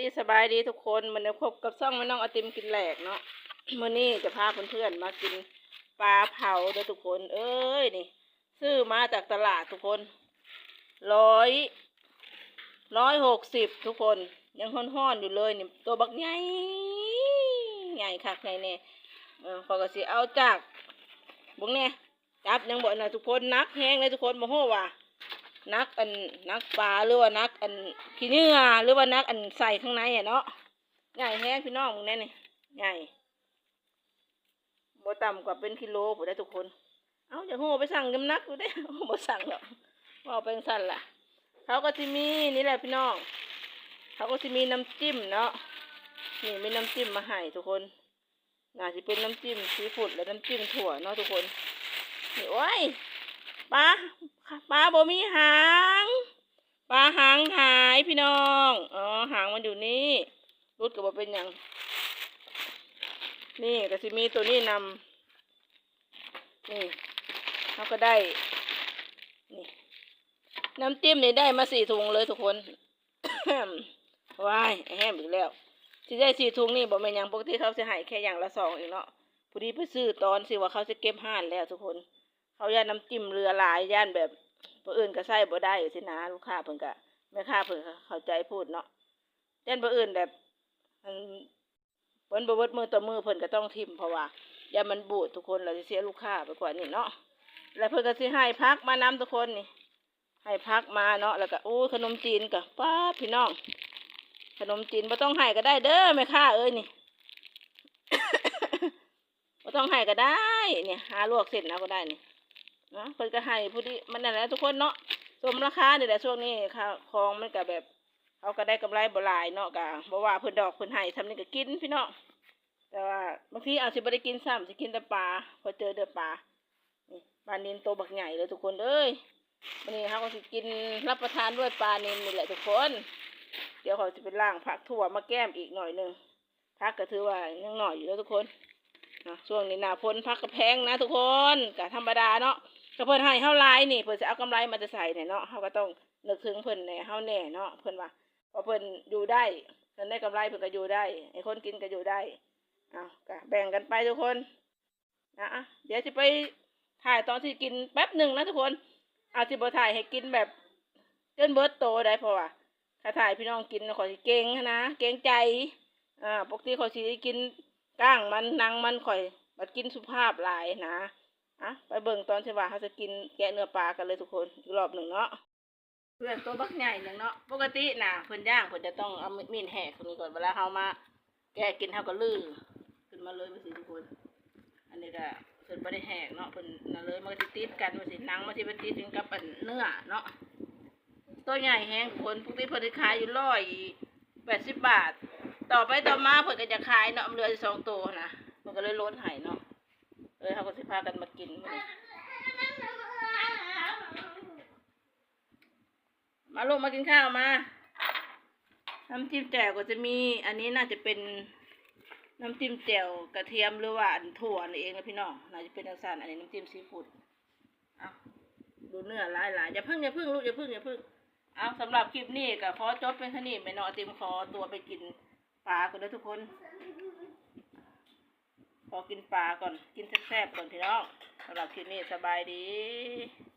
ดีสบายดีทุกคนมันนี้พบกับซ่องแม่น้องไอติมกินแหลกเนาะมื่อนี้จะพาเพื่อนๆมากินปลาเผาเด้อทุกคน เอ้ยนี่ ซื้อมาจากตลาดทุกคนร้อยร้อยหกสิบทุกคน ยังห้อนๆอยู่เลยนี่ตัวบักใหญ่ใหญ่คักใหญ่แน่เออพอก็สิเอาจากบุ้งเนี่ยจับยังบ่นะทุกคนนักแห้งเลยทุกคนโมโหว่า นักอันนักปลาหรือว่านักอันขี้เหงื่อหรือว่านักอันใส่ข้างในอะเนาะใหญ่แห้งพี่น้องมึงแน่นี่ใหญ่บ่ต่ำกว่าเป็นกิโลผมได้ทุกคน เอาจะโหไปสั่งกำนักดูได้บ่สั่งหรอกว่าเอาไปสั่นล่ะ เขาก็จะมีนี่แหละพี่น้องเขาก็จะมีน้ำจิ้มเนาะนี่มีน้ำจิ้มมาให้ทุกคนน่าจะเป็นน้ำจิ้มซีฟู้ดและน้ำจิ้มถั่วเนาะทุกคนนี่โอ้ย ปลาปลาบ่มีหางปลาหางหายพี่น้องอ๋อหางมันอยู่นี่รุดกับว่าเป็นหยังนี่ก็สิมีตัวนี้นำนี่เขาก็ได้นี่น้ำจิ้มนี่ได้มาสี่ถุงเลยทุกคนว้ายแห้มอีกแล้วที่ได้สี่ถุงนี่บอกแม่ยังปกติเขาจะให้แค่อย่างละสองเองเนาะพอดีไปซื้อตอนสิว่าเขาจะเก็บห้านแล้วทุกคน เขาย่านน้ำจิ้มเรือลายย่านแบบผู้อื่นก็ใส่บ่ได้สินะลูกค้าเพิ่นก็แม่ค้าเพิ่นเข้าใจพูดเนาะย่านผู้อื่นแบบมันเพิ่นบ่เบิดมือต่อมือเพิ่นก็ต้องทิมเพราะว่าอย่ามันบูดทุกคนเราจะเสียลูกค้าไปกว่านี้เนาะแล้วเพิ่นก็สิให้พักมานำทุกคนนี่ให้พักมาเนาะแล้วก็อู้ขนมจีนกับป้าพี่น้องขนมจีนบ่ต้องให้ก็ได้เด้อแม่ค้าเอ้ยนี่บ่ต้องให้ก็ได้เนี่ยหาลวกเสร็จแล้วก็ได้นี่ นะเพิ่นก็ให้ผู้ที่มันนั่นแหละทุกคนเนาะสมราคาเนี่ยแหละช่วงนี้ค่ะของมันก็แบบเขาก็ได้กำไรบ่หลายเนาะก็บ่ว่าเพิ่นดอกเพิ่นให้ทำนี่ก็กินพี่เน้องแต่ว่าบางทีอาจสิบ่ได้กินซ้ำสิกินแต่ปลาพอเจอเด้อปลาปลานินโตบักใหญ่เลยทุกคนเอ้ยวันนี้เขาก็สิกินรับประทานด้วยปลาเนนนี่แหละทุกคน เดี๋ยวเขาจะเป็นล่างผักถั่วมาแก้มอีกหน่อยหนึ่งผักก็ถือว่ายังหน่อยอยู่แล้วทุกคนนะช่วงนี้หนาพ้นผักกระแพงนะทุกคนกะธรรมดาเนาะ ก็เพิ่นให้เฮาหลายนี่เพิ่นจะเอากำไรมาจะใส่เนี่ยเนาะเขาก็ต้องนึกถึงเพิ่นแหน่เฮาแน่เนาะเพิ่นว่าพอเพิ่นอยู่ได้เพิ่นได้กำไรเพิ่นก็อยู่ได้ไอ้คนกินก็อยู่ได้เอาก็แบ่งกันไปทุกคนนะเดี๋ยวจะไปถ่ายตอนที่กินแป๊บหนึ่งนะทุกคนเอาจจะบ่ถ่ายให้กินแบบเกินเบิร์ตโตได้เพราะว่าถ้าถ่ายพี่น้องกินขอยสิเก่งนะเก่งใจอ่าปกติขอยสิกินก้างมันนังมันข่อยบัดกินสุภาพหลายนะ อะไปเบิ่งตอนที่ว่าเขาจะกินแกะเนื้อปลากันเลยทุกคนอีกรอบหนึ่งเนาะเพื่อนตัวบักใหญ่หนึ่งเนาะปกติน่ะเพิ่อนย่างเพิ่นจะต้องเอามีดแหกตรงนี้ก่อนเวลาเขามา แกะกินเขาก็ลื้อขึ้นมาเลยมาสิทุกคน อันนี้ก็เพิ่อนบ่ได้แหกเนาะเพิ่อนนั่นเลยมันก็ติดกันมันสิหนังมันสิไปติดกันกับอันเนื้อเนาะตัวใหญ่แฮงคนปกติเพิ่นขายอยู่ร้อยแปดสิบบาท ต่อไปต่อมาเพิ่นก็จะขายเนาะเหลือสองตัวนะมันก็เลยลดให้เนาะ เลยเขาก็สิพากันมากินมื้อนี้มาลงมากินข้าวมาน้ำจิ้มแจ่วก็จะมี อันนี้น่าจะเป็นน้ำจิ้มแจ่วกระเทียมหรือว่าอันถั่วนี่เองนะพี่น้องน่าจะเป็นอันสั้นอันนี้น้ำจิ้มซีฟู้ดเอาดูเนื้อหลายหลายๆอย่าพิ่งอย่าพิ่งลูกอย่าพิ่งอย่าพิ่งเอาสำหรับคลิปนี้ก็ขอจบเป็นแค่นี้แม่นองไอติมขอตัวไปกินปลาก่อนนะทุกคน กินปลาก่อน กินแซ่บๆก่อนพี่น้องสำหรับคลิปนี้สบายดี